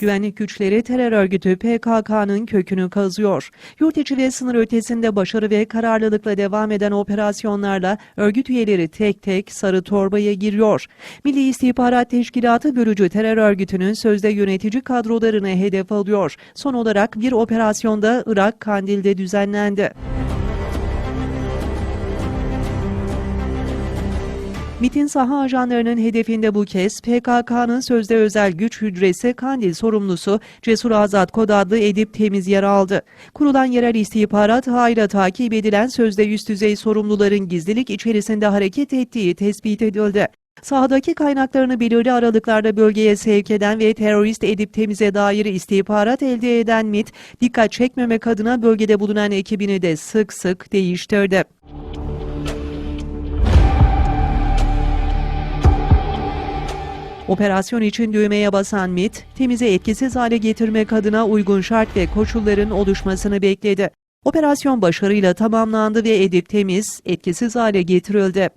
Güvenlik güçleri terör örgütü PKK'nın kökünü kazıyor. Yurt içi ve sınır ötesinde başarı ve kararlılıkla devam eden operasyonlarla örgüt üyeleri tek tek sarı torbaya giriyor. Milli İstihbarat Teşkilatı bölücü terör örgütünün sözde yönetici kadrolarını hedef alıyor. Son olarak bir operasyonda Irak Kandil'de düzenlendi. MIT'in saha ajanlarının hedefinde bu kez PKK'nın sözde özel güç hücresi Kandil sorumlusu Cesur Azat Kod adlı Edip Temiz yer aldı. Kurulan yerel istihbarat hayra takip edilen sözde üst düzey sorumluların gizlilik içerisinde hareket ettiği tespit edildi. Sahadaki kaynaklarını belirli aralıklarda bölgeye sevk eden ve terörist Edip Temiz'e dair istihbarat elde eden MIT, dikkat çekmemek adına bölgede bulunan ekibini de sık sık değiştirdi. Operasyon için düğmeye basan MIT, temize etkisiz hale getirmek adına uygun şart ve koşulların oluşmasını bekledi. Operasyon başarıyla tamamlandı ve Edip Temiz etkisiz hale getirildi.